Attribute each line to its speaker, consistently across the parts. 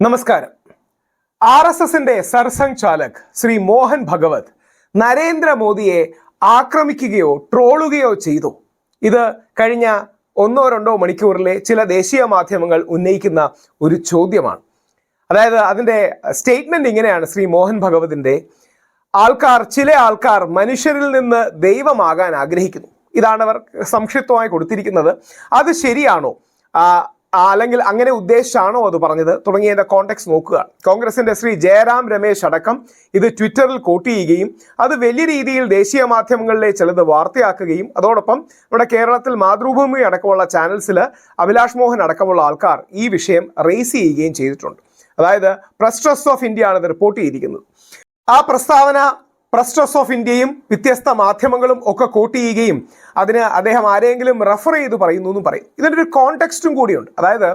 Speaker 1: നമസ്കാരം. R S എസിന്റെ സർസംഘ് ചാലക് ശ്രീ മോഹൻ ഭഗവത് നരേന്ദ്രമോദിയെ ആക്രമിക്കുകയോ ട്രോളുകയോ ചെയ്തു. ഇത് കഴിഞ്ഞ ഒന്നോ രണ്ടോ മണിക്കൂറിലെ ചില ദേശീയ മാധ്യമങ്ങൾ ഉന്നയിക്കുന്ന ഒരു ചോദ്യമാണ്. അതായത് അതിന്റെ സ്റ്റേറ്റ്മെന്റ് ഇങ്ങനെയാണ് ശ്രീ മോഹൻ ഭഗവതിന്റെ ആൾക്കാർ ചില ആൾക്കാർ മനുഷ്യരിൽ നിന്ന് ദൈവമാകാൻ ആഗ്രഹിക്കുന്നു. ഇതാണ് അവർ സംക്ഷിപ്തമായി കൊടുത്തിരിക്കുന്നത്. അത് ശരിയാണോ? അല്ലെങ്കിൽ അങ്ങനെ ഉദ്ദേശിച്ചാണോ അത് പറഞ്ഞത്? തുടങ്ങിയതിന്റെ കോണ്ടെക്സ്റ്റ് നോക്കുക. കോൺഗ്രസിന്റെ ശ്രീ ജയറാം രമേശ് അടക്കം ഇത് ട്വിറ്ററിൽ കോട്ട് ചെയ്യുകയും അത് വലിയ രീതിയിൽ ദേശീയ മാധ്യമങ്ങളിലെ ചിലത് വാർത്തയാക്കുകയും അതോടൊപ്പം നമ്മുടെ കേരളത്തിൽ മാതൃഭൂമി അടക്കമുള്ള ചാനൽസിൽ അഭിലാഷ് മോഹൻ അടക്കമുള്ള ആൾക്കാർ ഈ വിഷയം റേസ് ചെയ്യുകയും ചെയ്തിട്ടുണ്ട്. അതായത് പ്രസ് ട്രസ്റ്റ് ഓഫ് ഇന്ത്യ ആണ് ഇത് റിപ്പോർട്ട് ചെയ്തിരിക്കുന്നത്. ആ പ്രസ്താവന പ്രസ് ട്രസ്റ്റ് ഓഫ് ഇന്ത്യയും വ്യത്യസ്ത മാധ്യമങ്ങളും ഒക്കെ കോട്ട് ചെയ്യുകയും അതിന് അദ്ദേഹം ആരെങ്കിലും റെഫർ ചെയ്ത് പറയുന്നു എന്നും പറയും. ഇതിന്റെ ഒരു കോണ്ടെക്സ്റ്റും കൂടിയുണ്ട്. അതായത്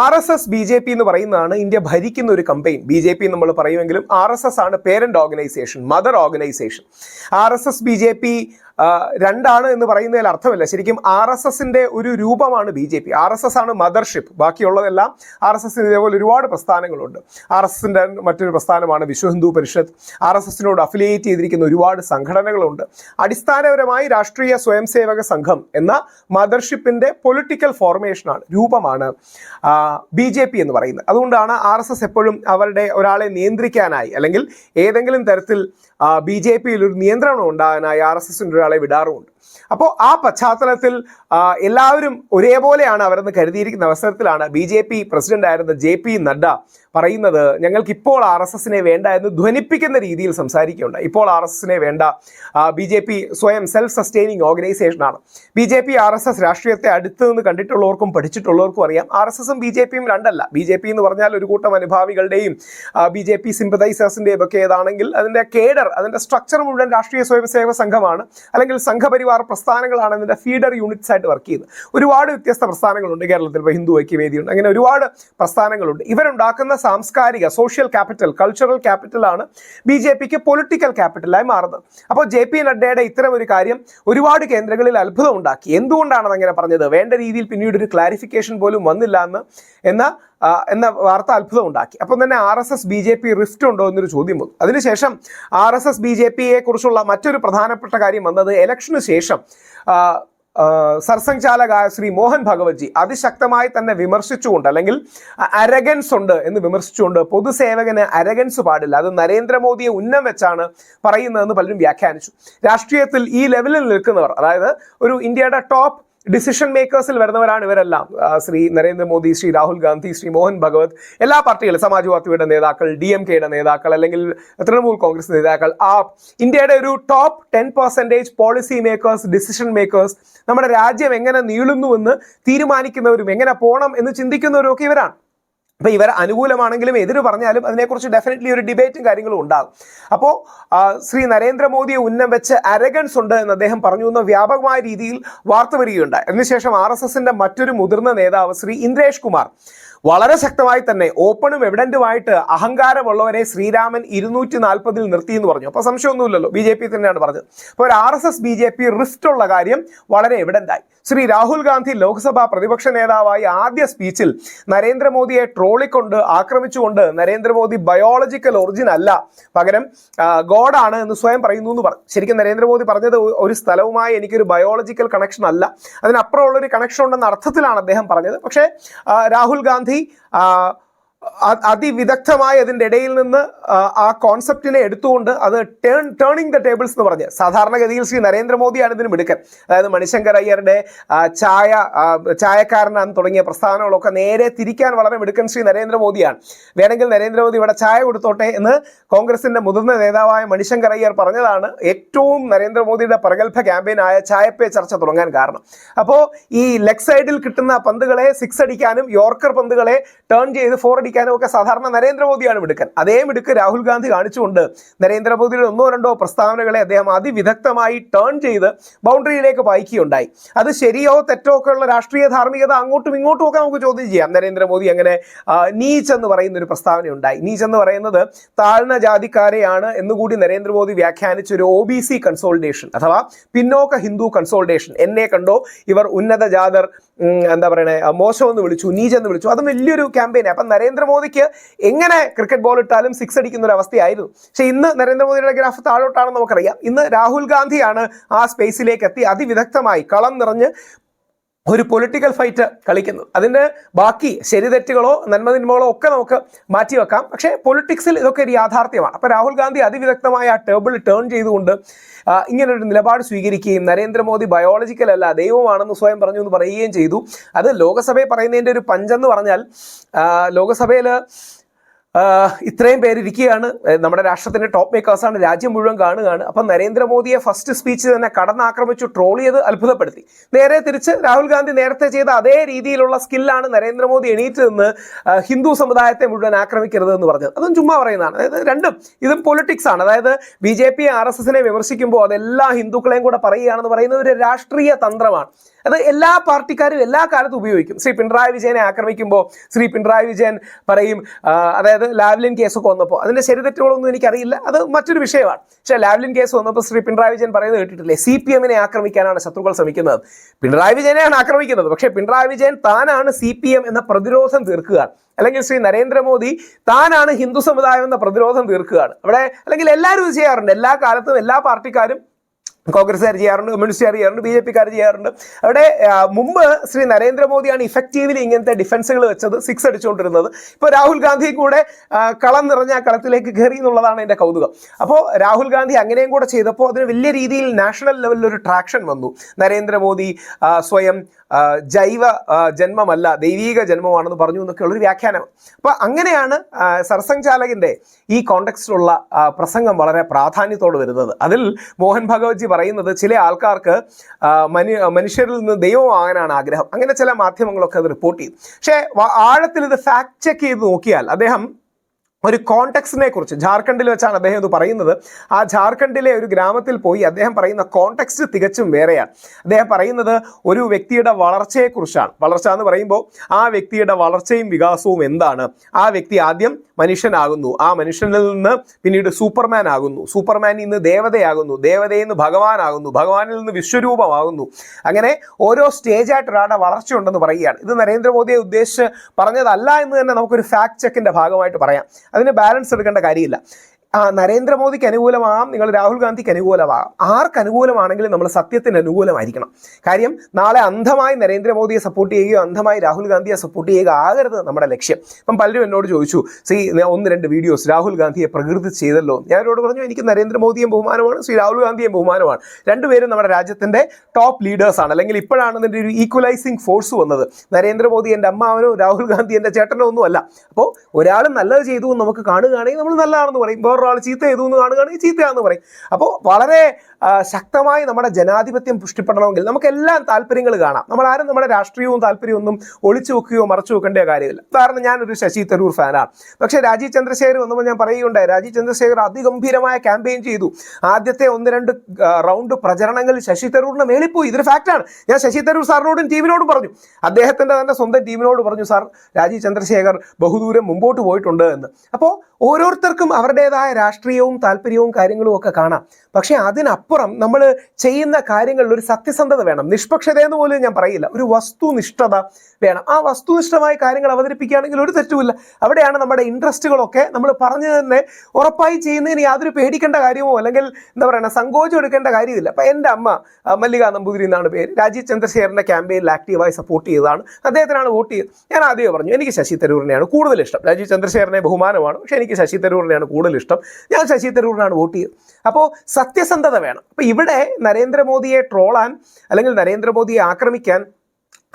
Speaker 1: R S S B J P എന്ന് പറയുന്നതാണ് ഇന്ത്യ ഭരിക്കുന്ന ഒരു കമ്പയിൻ ബി ജെ പി നമ്മൾ പറയുമെങ്കിലും ആർ എസ് എസ് ആണ് parent organisation mother organisation R S S B J P രണ്ടാണ് എന്ന് പറയുന്നതിൽ അർത്ഥമില്ല. ശരിക്കും ആർ എസ് എസിന്റെ ഒരു രൂപമാണ് B J P. R S S ആണ് മദർഷിപ്പ്. ബാക്കിയുള്ളതെല്ലാം ആർ എസ് എസിന് ഇതേപോലെ ഒരുപാട് പ്രസ്ഥാനങ്ങളുണ്ട്. ആർ എസ് എസിന്റെ മറ്റൊരു പ്രസ്ഥാനമാണ് വിശ്വ ഹിന്ദു പരിഷത്ത്. ആർ എസ് എസിനോട് അഫിലിയേറ്റ് ചെയ്തിരിക്കുന്ന ഒരുപാട് സംഘടനകളുണ്ട്. അടിസ്ഥാനപരമായി രാഷ്ട്രീയ സ്വയംസേവക സംഘം എന്ന മദർഷിപ്പിന്റെ പൊളിറ്റിക്കൽ ഫോർമേഷനാണ് രൂപമാണ് ബി ജെ പി എന്ന് പറയുന്നത്. അതുകൊണ്ടാണ് ആർ എസ് എസ് എപ്പോഴും അവരുടെ ഒരാളെ നിയന്ത്രിക്കാനായി അല്ലെങ്കിൽ ഏതെങ്കിലും തരത്തിൽ ബി ജെ പിയിൽ ഒരു നിയന്ത്രണം ഉണ്ടാകാനായി ആർ എസ് എസിന്റെ ഒരാളെ വിടാറുമുണ്ട്. അപ്പോൾ ആ പശ്ചാത്തലത്തിൽ എല്ലാവരും ഒരേപോലെയാണ് അവരെന്ന് കരുതിയിരിക്കുന്ന അവസരത്തിലാണ് ബി ജെ പി പ്രസിഡന്റ് ആയിരുന്ന ജെ പി നഡ്ഡ പറയുന്നത് ഞങ്ങൾക്ക് ഇപ്പോൾ ആർ എസ് എസിനെ വേണ്ട എന്ന് ധ്വനിപ്പിക്കുന്ന രീതിയിൽ സംസാരിക്കുകയുണ്ട് ഇപ്പോൾ ആർ എസ് എസിനെ വേണ്ട ബി ജെ പി സ്വയം self sustaining ഓർഗനൈസേഷനാണ് B J P R S S രാഷ്ട്രീയത്തെ അടുത്ത് നിന്ന് കണ്ടിട്ടുള്ളവർക്കും പഠിച്ചിട്ടുള്ളവർക്കും അറിയാം. ആർ എസ് എസും ബി ജെ പിയും രണ്ടല്ല. ബി ജെ പി എന്ന് പറഞ്ഞാൽ ഒരു കൂട്ടം അനുഭാവികളുടെയും ബി ജെ പി സിമ്പതൈസേഴ്സിന്റെയും ഒക്കെ ഏതാണെങ്കിൽ അതിന്റെ കേഡർ അതിന്റെ സ്ട്രക്ചർ മുഴുവൻ രാഷ്ട്രീയ സ്വയംസേവക സംഘമാണ്. അല്ലെങ്കിൽ സംഘപരിവാർ പ്രസ്ഥാനങ്ങളാണ് ഇതിന്റെ ഫീഡർ യൂണിറ്റ്സ് ആയിട്ട് വർക്ക് ചെയ്യുന്നത്. ഒരുപാട് വ്യത്യസ്ത പ്രസ്ഥാനങ്ങളുണ്ട് കേരളത്തിൽ. ഇപ്പോൾ ഹിന്ദു ഐക്യവേദിയുണ്ട് അങ്ങനെ ഒരുപാട് പ്രസ്ഥാനങ്ങളുണ്ട്. ഇവരുണ്ടാക്കുന്ന സാംസ്കാരിക സോഷ്യൽ ക്യാപിറ്റൽ കൾച്ചറൽ ക്യാപിറ്റലാണ് ബി ജെ പിക്ക് പൊളിറ്റിക്കൽ ക്യാപിറ്റലായി മാറുന്നത്. അപ്പോൾ ജെ പി നഡ്ഡയുടെ ഇത്തരം ഒരു കാര്യം ഒരുപാട് കേന്ദ്രങ്ങളിൽ അത്ഭുതം ഉണ്ടാക്കി. എന്തുകൊണ്ടാണ് അതങ്ങനെ പറഞ്ഞത്? വേണ്ട രീതിയിൽ പിന്നീട് ഒരു ക്ലാരിഫിക്കേഷൻ പോലും വന്നില്ല എന്ന്. എന്ന എന്ന വാർത്ത അത്ഭുതം ഉണ്ടാക്കി അപ്പം തന്നെ R S S B J P rift ഉണ്ടോ എന്നൊരു ചോദ്യം വന്നു. അതിനുശേഷം R S S B J പിയെ കുറിച്ചുള്ള മറ്റൊരു പ്രധാനപ്പെട്ട കാര്യം വന്നത് ഇലക്ഷന് ശേഷം ആ, ശ്രീ മോഹൻ ഭഗവത്ജി അതിശക്തമായി തന്നെ വിമർശിച്ചുകൊണ്ട് അല്ലെങ്കിൽ അരഗൻസ് ഉണ്ട് എന്ന് വിമർശിച്ചുകൊണ്ട് പൊതുസേവകന് അരഗൻസ് പാടില്ല. അത് നരേന്ദ്രമോദിയെ ഉന്നം വെച്ചാണ് പറയുന്നതെന്ന് പലരും വ്യാഖ്യാനിച്ചു. രാഷ്ട്രീയത്തിൽ ഈ ലെവലിൽ നിൽക്കുന്നവർ അതായത് ഒരു ഇന്ത്യയുടെ ടോപ്പ് ഡിസിഷൻ മേക്കേഴ്സിൽ വരുന്നവരാണ് ഇവരെല്ലാം. ശ്രീ നരേന്ദ്രമോദി ശ്രീ രാഹുൽ ഗാന്ധി ശ്രീ മോഹൻ ഭഗവത് എല്ലാ പാർട്ടികളും സമാജ്വാദിയുടെ നേതാക്കൾ ഡി എം കെയുടെ നേതാക്കൾ അല്ലെങ്കിൽ തൃണമൂൽ കോൺഗ്രസ് നേതാക്കൾ ആ ഇന്ത്യയുടെ ഒരു top ten percentage policy makers decision makers നമ്മുടെ രാജ്യം എങ്ങനെ നീളുന്നുവെന്ന് തീരുമാനിക്കുന്നവരും എങ്ങനെ പോകണം എന്ന് ചിന്തിക്കുന്നവരും ഒക്കെ ഇവരാണ്. അപ്പോൾ ഇവർ അനുകൂലമാണെങ്കിലും എതിര് പറഞ്ഞാലും അതിനെക്കുറിച്ച് ഡെഫിനറ്റ്ലി ഒരു ഡിബേറ്റും കാര്യങ്ങളും ഉണ്ടാകും. അപ്പോൾ ശ്രീ നരേന്ദ്രമോദിയെ ഉന്നം വെച്ച് അരഗൻസ് ഉണ്ട് എന്ന് അദ്ദേഹം പറഞ്ഞു എന്ന വ്യാപകമായ രീതിയിൽ വാർത്ത വരികയുണ്ടായി. അതിനുശേഷം ആർ എസ് എസിന്റെ മറ്റൊരു മുതിർന്ന നേതാവ് ശ്രീ ഇന്ദ്രേഷ് കുമാർ വളരെ ശക്തമായി തന്നെ ഓപ്പണും എവിഡന്റുമായിട്ട് അഹങ്കാരമുള്ളവരെ ശ്രീരാമൻ ഇരുന്നൂറ്റി നാൽപ്പതിൽ നിർത്തി എന്ന് പറഞ്ഞു. അപ്പോൾ സംശയമൊന്നുമില്ലല്ലോ. ബി ജെ പി തന്നെയാണ് പറഞ്ഞത്. അപ്പോൾ ഒരു R S S B J P rift ഉള്ള കാര്യം വളരെ എവിഡന്റായി ശ്രീ രാഹുൽ ഗാന്ധി ലോക്സഭാ പ്രതിപക്ഷ നേതാവായി ആദ്യ സ്പീച്ചിൽ നരേന്ദ്രമോദിയെ ട്രോളിക്കൊണ്ട് ആക്രമിച്ചുകൊണ്ട് നരേന്ദ്രമോദി ബയോളജിക്കൽ ഒറിജിൻ അല്ല. പകരം ഗോഡാണ് എന്ന് സ്വയം പറയുന്നു എന്ന് പറഞ്ഞു. ശരിക്കും നരേന്ദ്രമോദി പറഞ്ഞത് ഒരു സ്ഥലവുമായി എനിക്കൊരു ബയോളജിക്കൽ കണക്ഷൻ അല്ല. അതിനപ്പുറമുള്ളൊരു കണക്ഷൻ ഉണ്ടെന്ന അർത്ഥത്തിലാണ് അദ്ദേഹം പറഞ്ഞത്. പക്ഷേ രാഹുൽ ഗാന്ധി അതിവിദഗ്ധമായി അതിന്റെ ഇടയിൽ നിന്ന് ആ, കോൺസെപ്റ്റിനെ എടുത്തുകൊണ്ട് അത് ടേൺ ടേണിംഗ് ദ ടേബിൾസ് എന്ന് പറഞ്ഞ്. സാധാരണഗതിയിൽ ശ്രീ നരേന്ദ്രമോദിയാണ് ഇതിന് മിടുക്കൻ. അതായത് മണിശങ്കർ അയ്യരുടെ ചായ ചായക്കാരനാണ് തുടങ്ങിയ പ്രസ്ഥാനങ്ങളൊക്കെ നേരെ തിരിക്കാൻ വളരെ മിടുക്കൻ ശ്രീ നരേന്ദ്രമോദിയാണ്. വേണമെങ്കിൽ നരേന്ദ്രമോദി ഇവിടെ ചായ കൊടുത്തോട്ടെ എന്ന് കോൺഗ്രസിന്റെ മുതിർന്ന നേതാവായ മണിശങ്കർ അയ്യർ പറഞ്ഞതാണ്. ഏറ്റവും നരേന്ദ്രമോദിയുടെ പ്രഗത്ഭ ക്യാമ്പയിനായ ചായപ്പേ ചർച്ച തുടങ്ങാൻ കാരണം. അപ്പോൾ ഈ ലെഗ് സൈഡിൽ കിട്ടുന്ന പന്തുകളെ സിക്സ് അടിക്കാനും യോർക്കർ പന്തുകളെ ടേൺ ചെയ്ത് ഫോർ അടിക്കാനും ഒക്കെ സാധാരണ നരേന്ദ്രമോദിയാണ് മിടുക്കൻ. അതേ മിടുക്ക് രാഹുൽ ഗാന്ധി കാണിച്ചുകൊണ്ട് നരേന്ദ്രമോദിയുടെ ഒന്നോ രണ്ടോ പ്രസ്താവനകളെ അദ്ദേഹം അതിവിദഗ്ധമായി ടേൺ ചെയ്ത് ബൗണ്ടറിയിലേക്ക് വായിക്കുകയുണ്ടായി അത് ശരിയോ തെറ്റോ ഒക്കെ ഉള്ള രാഷ്ട്രീയ ധാർമ്മികത അങ്ങോട്ടും ഇങ്ങോട്ടും ഒക്കെ നമുക്ക് ചോദ്യം ചെയ്യാം. നരേന്ദ്രമോദി അങ്ങനെ നീച്ച് എന്ന് പറയുന്ന ഒരു പ്രസ്താവന ഉണ്ടായി നീച്ച് എന്ന് പറയുന്നത് താഴ്ന്ന ജാതിക്കാരെയാണ് എന്നുകൂടി നരേന്ദ്രമോദി വ്യാഖ്യാനിച്ച ഒരു ഒ ബി സി കൺസോൾട്ടേഷൻ അഥവാ പിന്നോക്ക ഹിന്ദു കൺസോൾട്ടേഷൻ എന്നെ കണ്ടോ ഇവർ ഉന്നത ജാതർ എന്താ പറയണേ മോശം എന്ന് വിളിച്ചു നീച്ച് എന്ന് വിളിച്ചു. അതും വലിയൊരു ക്യാമ്പയിൻ അപ്പം നരേന്ദ്ര നരേന്ദ്രമോദിക്ക് എങ്ങനെ ക്രിക്കറ്റ് ബോൾ ഇട്ടാലും സിക്സ് അടിക്കുന്ന ഒരു അവസ്ഥയായിരുന്നു. പക്ഷെ ഇന്ന് നരേന്ദ്രമോദിയുടെ ഗ്രാഫ് താഴോട്ടാണെന്ന് നമുക്കറിയാം. ഇന്ന് രാഹുൽ ഗാന്ധിയാണ് ആ സ്പേസിലേക്ക് എത്തി. അതിവിദഗ്ധമായി കളം നിറഞ്ഞ് ഒരു പൊളിറ്റിക്കൽ ഫൈറ്റ് കളിക്കുന്നു. അതിന്റെ ബാക്കി ശരി തെറ്റുകളോ നന്മതിന്മകളോ ഒക്കെ നമുക്ക് മാറ്റി വെക്കാം. പക്ഷേ പൊളിറ്റിക്സിൽ ഇതൊക്കെ ഒരു യാഥാർത്ഥ്യമാണ്. അപ്പോൾ രാഹുൽ ഗാന്ധി അതിവിദഗ്ധമായ ആ ടേബിൾ ടേൺ ചെയ്തുകൊണ്ട് ഇങ്ങനൊരു നിലപാട് സ്വീകരിക്കുകയും നരേന്ദ്രമോദി ബയോളജിക്കൽ അല്ല ദൈവമാണെന്ന് സ്വയം പറഞ്ഞു എന്ന് പറയുകയും ചെയ്തു. അത് ലോകസഭയെ പറയുന്നതിന്റെ ഒരു പഞ്ചെന്ന് പറഞ്ഞാൽ ലോകസഭയിൽ ഇത്രയും പേരിരിക്കുകയാണ് നമ്മുടെ രാഷ്ട്രത്തിന്റെ ടോപ്പ് മേക്കേഴ്സാണ് രാജ്യം മുഴുവൻ കാണുകയാണ്. അപ്പം നരേന്ദ്രമോദിയെ ഫസ്റ്റ് സ്പീച്ച് തന്നെ കടന്നാക്രമിച്ചു ട്രോൾ ചെയ്ത് അത്ഭുതപ്പെടുത്തി. നേരെ തിരിച്ച് രാഹുൽ ഗാന്ധി നേരത്തെ ചെയ്ത അതേ രീതിയിലുള്ള സ്കില്ലാണ് നരേന്ദ്രമോദി എണീറ്റ് നിന്ന് ഹിന്ദു സമുദായത്തെ മുഴുവൻ ആക്രമിക്കരുത് എന്ന് പറഞ്ഞത്. അതും ചുമ്മാ പറയുന്നതാണ്. അതായത് രണ്ടും ഇതും പൊളിറ്റിക്സ് ആണ്. അതായത് B J P R S എസിനെ വിമർശിക്കുമ്പോൾ അതെല്ലാ ഹിന്ദുക്കളെയും കൂടെ പറയുകയാണെന്ന് പറയുന്നത് ഒരു രാഷ്ട്രീയ തന്ത്രമാണ്. അത് എല്ലാ പാർട്ടിക്കാരും എല്ലാ കാലത്തും ഉപയോഗിക്കും. ശ്രീ പിണറായി വിജയനെ ആക്രമിക്കുമ്പോൾ ശ്രീ പിണറായി വിജയൻ പറയും ആ, അതായത് കേസ് കേസൊക്കെ വന്നപ്പോൾ അതിന്റെ ശരി തെറ്റുകളൊന്നും എനിക്കറിയില്ല. അത് മറ്റൊരു വിഷയമാണ്. പക്ഷേ ലാവ്ലിൻ കേസ് വന്നപ്പോൾ ശ്രീ പിണറായി വിജയൻ പറയുന്നത് കേട്ടിട്ടില്ലേ? സി പി എമ്മിനെ ആക്രമിക്കാനാണ് ശത്രുക്കൾ ശ്രമിക്കുന്നത്. പിണറായി വിജയനെയാണ് ആക്രമിക്കുന്നത്. പക്ഷേ പിണറായി വിജയൻ താനാണ് സി പി എം എന്ന പ്രതിരോധം തീർക്കുക. അല്ലെങ്കിൽ ശ്രീ നരേന്ദ്രമോദി താനാണ് ഹിന്ദു സമുദായം എന്ന പ്രതിരോധം തീർക്കുകയാണ്. അവിടെ അല്ലെങ്കിൽ എല്ലാവരും ചെയ്യാറുണ്ട്. എല്ലാ കാലത്തും എല്ലാ പാർട്ടിക്കാരും കോൺഗ്രസ്സുകാർ ചെയ്യാറുണ്ട് കമ്മ്യൂണിസ്റ്റുകാർ ചെയ്യാറുണ്ട് ബി ജെ പിക്കാർ ചെയ്യാറുണ്ട്. അവിടെ മുമ്പ് ശ്രീ നരേന്ദ്രമോദിയാണ് ഇഫക്റ്റീവ്ലി ഇങ്ങനത്തെ ഡിഫൻസുകൾ വെച്ചത് സിക്സ് അടിച്ചുകൊണ്ടിരുന്നത് ഇപ്പോൾ രാഹുൽ ഗാന്ധി കൂടെ കളം നിറഞ്ഞ കളത്തിലേക്ക് കയറി എന്നുള്ളതാണ് എന്റെ കൗതുകം. അപ്പോൾ രാഹുൽ ഗാന്ധി അങ്ങനെയും കൂടെ ചെയ്തപ്പോൾ അതിന് വലിയ രീതിയിൽ നാഷണൽ ലെവലിൽ ഒരു ട്രാക്ഷൻ വന്നു. നരേന്ദ്രമോദി സ്വയം ജൈവ ജന്മമല്ല ദൈവീക ജന്മമാണെന്ന് പറഞ്ഞു എന്നൊക്കെയുള്ളൊരു വ്യാഖ്യാനം. അപ്പോൾ അങ്ങനെയാണ് ആ, സർസംഘ് ഈ കോണ്ടെക്സ്റ്റിലുള്ള പ്രസംഗം വളരെ പ്രാധാന്യത്തോട് വരുന്നത്. അതിൽ മോഹൻ ഭഗവത്ജി പറയുന്നത് ചില ആൾക്കാർക്ക് മനു മനുഷ്യരിൽ നിന്ന് ദൈവം വാങ്ങാനാണ് ആഗ്രഹം. അങ്ങനെ ചില മാധ്യമങ്ങളൊക്കെ അത് റിപ്പോർട്ട് ചെയ്തു. പക്ഷേ ആഴത്തിൽ ഇത് ഫാക്ട് ചെക്ക് ചെയ്ത് നോക്കിയാൽ അദ്ദേഹം ഒരു കോണ്ടെക്സിനെ കുറിച്ച് ജാർഖണ്ഡിൽ വെച്ചാണ് അദ്ദേഹം ഇത് പറയുന്നത്. ആ ജാർഖണ്ഡിലെ ഒരു ഗ്രാമത്തിൽ പോയി അദ്ദേഹം പറയുന്ന കോണ്ടെക്സ്റ്റ് തികച്ചും വേറെയാണ്. അദ്ദേഹം പറയുന്നത് ഒരു വ്യക്തിയുടെ വളർച്ചയെക്കുറിച്ചാണ്. വളർച്ച എന്ന് പറയുമ്പോൾ ആ വ്യക്തിയുടെ വളർച്ചയും വികാസവും എന്താണ്? ആ വ്യക്തി ആദ്യം മനുഷ്യനാകുന്നു. ആ മനുഷ്യനിൽ നിന്ന് പിന്നീട് സൂപ്പർമാൻ ആകുന്നു. സൂപ്പർമാനിൽ നിന്ന് ദേവതയാകുന്നു. ദേവതയിൽ നിന്ന് ഭഗവാനാകുന്നു. ഭഗവാനിൽ നിന്ന് വിശ്വരൂപമാകുന്നു. അങ്ങനെ ഓരോ സ്റ്റേജായിട്ട് ഒരാളുടെ വളർച്ചയുണ്ടെന്ന് പറയുകയാണ്. ഇത് നരേന്ദ്രമോദിയെ ഉദ്ദേശിച്ച് പറഞ്ഞതല്ല എന്ന് തന്നെ നമുക്കൊരു ഫാക്ട് ചെക്കിന്റെ ഭാഗമായിട്ട് പറയാം. അതിന് ബാലൻസ് എടുക്കേണ്ട കാര്യമില്ല. നരേന്ദ്രമോദിക്ക് അനുകൂലമാകാം നിങ്ങൾ രാഹുൽ ഗാന്ധിക്ക് അനുകൂലമാകാം ആർക്ക് അനുകൂലമാണെങ്കിലും നമ്മൾ സത്യത്തിന് അനുകൂലമായിരിക്കണം. കാര്യം നാളെ അന്ധമായി നരേന്ദ്രമോദിയെ സപ്പോർട്ട് ചെയ്യുകയോ അന്ധമായി രാഹുൽ ഗാന്ധിയെ സപ്പോർട്ട് ചെയ്യുക ആകരുത് നമ്മുടെ ലക്ഷ്യം. ഇപ്പം പലരും എന്നോട് ചോദിച്ചു ശ്രീ ഒന്ന് രണ്ട് വീഡിയോസ് രാഹുൽ ഗാന്ധിയെ പ്രകൃതി ചെയ്തല്ലോ? ഞാൻ അവരോട് പറഞ്ഞു എനിക്ക് നരേന്ദ്രമോദിയും ബഹുമാനമാണ് ശ്രീ രാഹുൽ ഗാന്ധിയും ബഹുമാനമാണ്. രണ്ടുപേരും നമ്മുടെ രാജ്യത്തിന്റെ ടോപ്പ് ലീഡേഴ്സാണ് അല്ലെങ്കിൽ ഇപ്പോഴാണ് ഇതിന്റെ ഒരു ഈക്വലൈസിങ് ഫോഴ്സ് വന്നത്. നരേന്ദ്രമോദി എന്റെ അമ്മാവനോ രാഹുൽ ഗാന്ധി എന്റെ ചേട്ടനോ ഒന്നും അല്ല. അപ്പോൾ ഒരാൾ നല്ലത് ചെയ്തു നമുക്ക് കാണുകയാണെങ്കിൽ നമ്മൾ നല്ലതാണെന്ന് പറയും. വേറൊരാൾ ചീത്ത ചെയ്തു എന്ന് കാണുകയാണെങ്കിൽ ചീത്തയാന്ന് പറയും. അപ്പോൾ വളരെ ശക്തമായി നമ്മുടെ ജനാധിപത്യം പുഷ്ടിപ്പെടണമെങ്കിൽ നമുക്കെല്ലാം താല്പര്യങ്ങൾ കാണാം. നമ്മൾ ആരും നമ്മുടെ രാഷ്ട്രീയവും താല്പര്യവും ഒന്നും ഒളിച്ചു വെക്കുകയോ മറച്ചു വെക്കേണ്ട കാര്യമില്ല. കാരണം ഞാനൊരു ശശി തരൂർ ഫാനാണ്. പക്ഷേ രാജീവ് ചന്ദ്രശേഖർ വന്നപ്പോൾ ഞാൻ പറയുകയുണ്ടായി. രാജീവ് ചന്ദ്രശേഖർ അതിഗംഭീരമായ ക്യാമ്പയിൻ ചെയ്തു. ആദ്യത്തെ ഒന്ന് രണ്ട് റൗണ്ട് പ്രചരണങ്ങളിൽ ശശി തരൂറിന് മേളിപ്പോയി ഇതൊരു ഫാക്റ്റാണ്. ഞാൻ ശശി തരൂർ സാറിനോടും ടീമിനോടും പറഞ്ഞു. അദ്ദേഹത്തിന്റെ തന്നെ സ്വന്തം ടീമിനോട് പറഞ്ഞു സാർ രാജീവ് ചന്ദ്രശേഖർ ബഹുദൂരം മുമ്പോട്ട് പോയിട്ടുണ്ട് എന്ന്. അപ്പോൾ ഓരോരുത്തർക്കും അവരുടേതായ രാഷ്ട്രീയവും താല്പര്യവും കാര്യങ്ങളും ഒക്കെ കാണാം. പക്ഷേ അതിനപ്പുറം നമ്മൾ ചെയ്യുന്ന കാര്യങ്ങളിൽ ഒരു സത്യസന്ധത വേണം. നിഷ്പക്ഷത എന്ന് പോലും ഞാൻ പറയില്ല. ഒരു വസ്തുനിഷ്ഠത വേണം. ആ വസ്തുനിഷ്ഠമായ കാര്യങ്ങൾ അവതരിപ്പിക്കുകയാണെങ്കിൽ ഒരു തെറ്റുമില്ല. അവിടെയാണ് നമ്മുടെ ഇൻട്രസ്റ്റുകളൊക്കെ നമ്മൾ പറഞ്ഞു തന്നെ ഉറപ്പായി ചെയ്യുന്നതിന് യാതൊരു പേടിക്കേണ്ട കാര്യമോ അല്ലെങ്കിൽ എന്താ പറയുക സങ്കോചം എടുക്കേണ്ട കാര്യമില്ല. അപ്പം എന്റെ അമ്മ മല്ലികാ നമ്പൂതിരി എന്നാണ് പേര്. രാജീവ് ചന്ദ്രശേഖരന്റെ ക്യാമ്പയിനിൽ ആക്റ്റീവായി സപ്പോർട്ട് ചെയ്തതാണ്. അദ്ദേഹത്തിനാണ് വോട്ട് ചെയ്തത്. ഞാൻ ആദ്യമേ പറഞ്ഞു എനിക്ക് ശശി തരൂരിനെയാണ് കൂടുതൽ ഇഷ്ടം. രാജീവ് ചന്ദ്രശേഖരനെ ബഹുമാനമാണ്. പക്ഷേ എനിക്ക് ശശി തരൂരിനെയാണ് കൂടുതൽ ഇഷ്ടം. ഞാൻ ശശി തരൂരിനാണ് വോട്ട് ചെയ്തത്. അപ്പോൾ സത്യസന്ധത വേണം. അപ്പോൾ ഇവിടെ നരേന്ദ്രമോദിയെ ട്രോളാൻ അല്ലെങ്കിൽ നരേന്ദ്രമോദിയെ ആക്രമിക്കാൻ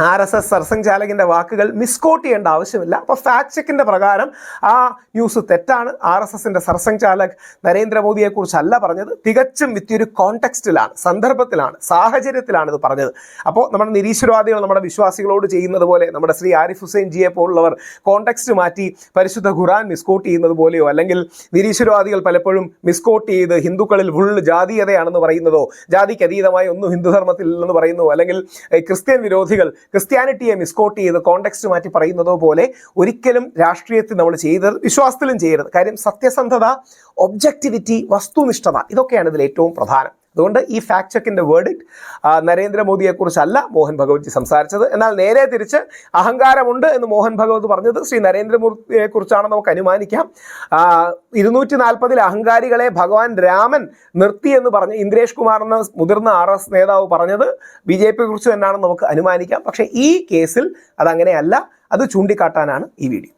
Speaker 1: ആർ എസ് എസ് സർസംഘ് ചാലകിന്റെ വാക്കുകൾ മിസ്കോട്ട് ചെയ്യേണ്ട ആവശ്യമില്ല. അപ്പോൾ ഫാക്ട് ചെക്കിന്റെ പ്രകാരം ആ ന്യൂസ് തെറ്റാണ്. ആർ എസ് എസിന്റെ സർസംഘ് ചാലക് നരേന്ദ്രമോദിയെക്കുറിച്ചല്ല പറഞ്ഞത്. തികച്ചും വിത്തിയൊരു കോണ്ടെക്സ്റ്റിലാണ് സന്ദർഭത്തിലാണ് സാഹചര്യത്തിലാണ് ഇത് പറഞ്ഞത്. അപ്പോൾ നമ്മുടെ നിരീശ്വരവാദികൾ നമ്മുടെ വിശ്വാസികളോട് ചെയ്യുന്നത് പോലെ നമ്മുടെ ശ്രീ ആരിഫ് ഹുസൈൻ ജിയെ പോലുള്ളവർ കോണ്ടെക്സ്റ്റ് മാറ്റി പരിശുദ്ധ ഖുറാൻ മിസ്കോട്ട് ചെയ്യുന്നത് പോലെയോ അല്ലെങ്കിൽ നിരീശ്വരവാദികൾ പലപ്പോഴും മിസ്കോട്ട് ചെയ്ത് ഹിന്ദുക്കളിൽ ഫുൾ ജാതീയതയാണെന്ന് പറയുന്നതോ ജാതിക്ക് അതീതമായി ഒന്നും ഹിന്ദുധർമ്മത്തിൽ ഇല്ലെന്ന് പറയുന്നു അല്ലെങ്കിൽ ക്രിസ്ത്യൻ വിരോധികൾ ക്രിസ്ത്യാനിറ്റിയെ മിസ്കോട്ട് ചെയ്ത് കോണ്ടെക്സ്റ്റ് മാറ്റി പറയുന്നതോ പോലെ ഒരിക്കലും രാഷ്ട്രീയത്തിൽ നമ്മൾ ചെയ്ത് വിശ്വാസത്തിലും ചെയ്യരുത്. കാര്യം സത്യസന്ധത ഒബ്ജക്ടിവിറ്റി വസ്തുനിഷ്ഠത ഇതൊക്കെയാണ് ഇതിൽ ഏറ്റവും പ്രധാനം. അതുകൊണ്ട് ഈ ഫാക്ട് ചെക്കിന്റെ വേർഡിക്ട് നരേന്ദ്രമോദിയെക്കുറിച്ചല്ല മോഹൻ ഭഗവത് സംസാരിച്ചത്. എന്നാൽ നേരെ തിരിച്ച് അഹങ്കാരമുണ്ട് എന്ന് മോഹൻ ഭഗവത് പറഞ്ഞത് ശ്രീ നരേന്ദ്രമൂർത്തിയെ കുറിച്ചാണെന്ന് നമുക്ക് അനുമാനിക്കാം. ഇരുന്നൂറ്റി നാൽപ്പതിൽ അഹങ്കാരികളെ ഭഗവാൻ രാമൻ നിർത്തി എന്ന് പറഞ്ഞ് ഇന്ദ്രേഷ് കുമാർ എന്ന മുതിർന്ന ആർ എസ് നേതാവ് പറഞ്ഞത് ബി ജെ പിയെ കുറിച്ച് തന്നെയാണെന്ന് നമുക്ക് അനുമാനിക്കാം. പക്ഷേ ഈ കേസിൽ അതങ്ങനെയല്ല അത് ചൂണ്ടിക്കാട്ടാനാണ് ഈ വീഡിയോ.